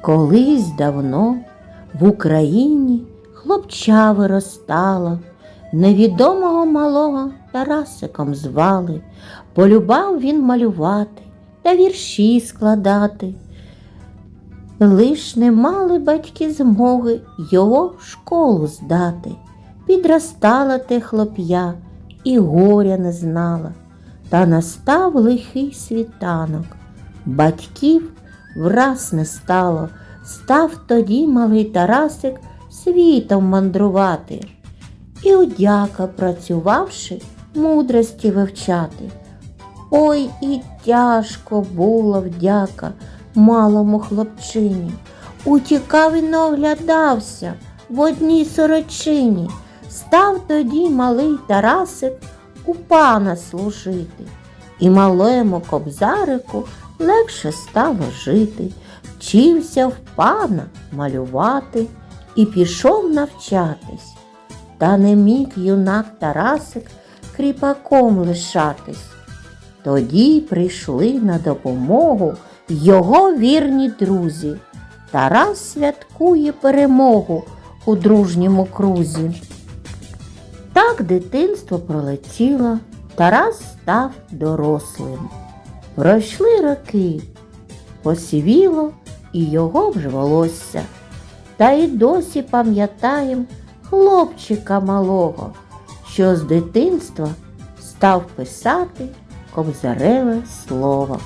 Колись давно в Україні хлопча виростало, невідомого малого Тарасиком звали, полюбав він малювати та вірші складати. Лиш не мали батьки змоги його в школу здати. Підростала те хлоп'я і горя не знала. Та настав лихий світанок. Батьків враз не стало, став тоді малий Тарасик світом мандрувати. І одяка, працювавши, мудрості вивчати. Ой, і тяжко було вдяка малому хлопчині. Утікав і оглядався в одній сорочині. Став тоді малий Тарасик у пана служити, і малому кобзарику легше стало жити. Вчився в пана малювати і пішов навчатись. Та не міг юнак Тарасик кріпаком лишатись. Тоді прийшли на допомогу його вірні друзі. Тарас святкує перемогу у дружньому крузі. Так дитинство пролетіло, Тарас став дорослим. Пройшли роки, посівіло і його вже волосся. Та й досі пам'ятаєм хлопчика малого, що з дитинства став писати кобзареве слово.